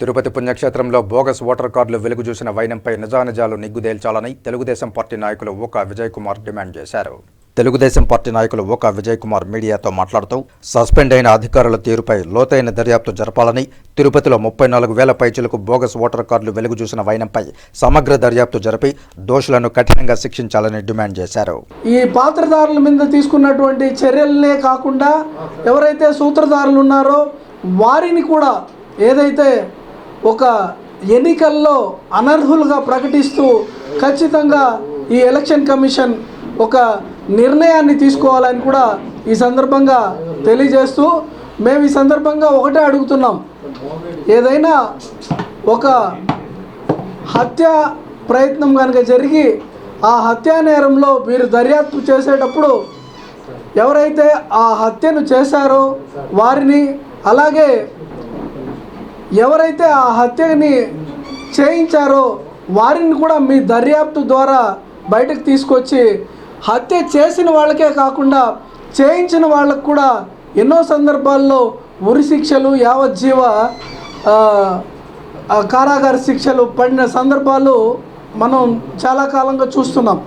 తిరుపతి పుణ్యక్షేత్రంలో bogus voter కార్డులు వెలుగు చూసిన వైనంపై నిజానిజాలు నిగ్గుదేల్చాలని తెలుగుదేశం పార్టీ నాయకులు ఓకా విజయ్ కుమార్ డిమాండ్ చేశారు. తెలుగుదేశం పార్టీ నాయకులు ఓకా విజయ్ కుమార్ మీడియాతో మాట్లాడుతూ సస్పెండ్ అయిన అధికారుల తీరుపై లోతైన దర్యాప్తు జరపాలని తిరుపతిలో ముప్పై నాలుగు వేల పైచులకు బోగస్ ఓటర్ కార్డులు వెలుగు చూసిన వైనంపై సమగ్ర దర్యాప్తు జరిపి దోషులను కఠినంగా శిక్షించాలని డిమాండ్ చేశారు. ఈ పాత్రదారుల మీద తీసుకున్నటువంటి చర్యలనే కాకుండా ఎవరైతే సూత్రధారులు ఉన్నారో వారిని కూడా ఏదైతే ఒక ఎన్నికల్లో అనర్హులుగా ప్రకటిస్తూ ఖచ్చితంగా ఈ ఎలక్షన్ కమిషన్ ఒక నిర్ణయాన్ని తీసుకోవాలని కూడా ఈ సందర్భంగా తెలియజేస్తూ మేము ఈ సందర్భంగా ఒకటే అడుగుతున్నాం. ఏదైనా ఒక హత్య ప్రయత్నం కనుక జరిగి ఆ హత్యా నేరంలో మీరు దర్యాప్తు చేసేటప్పుడు ఎవరైతే ఆ హత్యను చేశారో వారిని అలాగే ఎవరైతే ఆ హత్యని చేయించారో వారిని కూడా మీ దర్యాప్తు ద్వారా బయటకు తీసుకొచ్చి హత్య చేసిన వాళ్ళకే కాకుండా చేయించిన వాళ్ళకు కూడా ఎన్నో సందర్భాల్లో ఉరి శిక్షలు యావజ్జీవ కారాగార శిక్షలు పడిన సందర్భాలు మనం చాలా కాలంగా చూస్తున్నాం.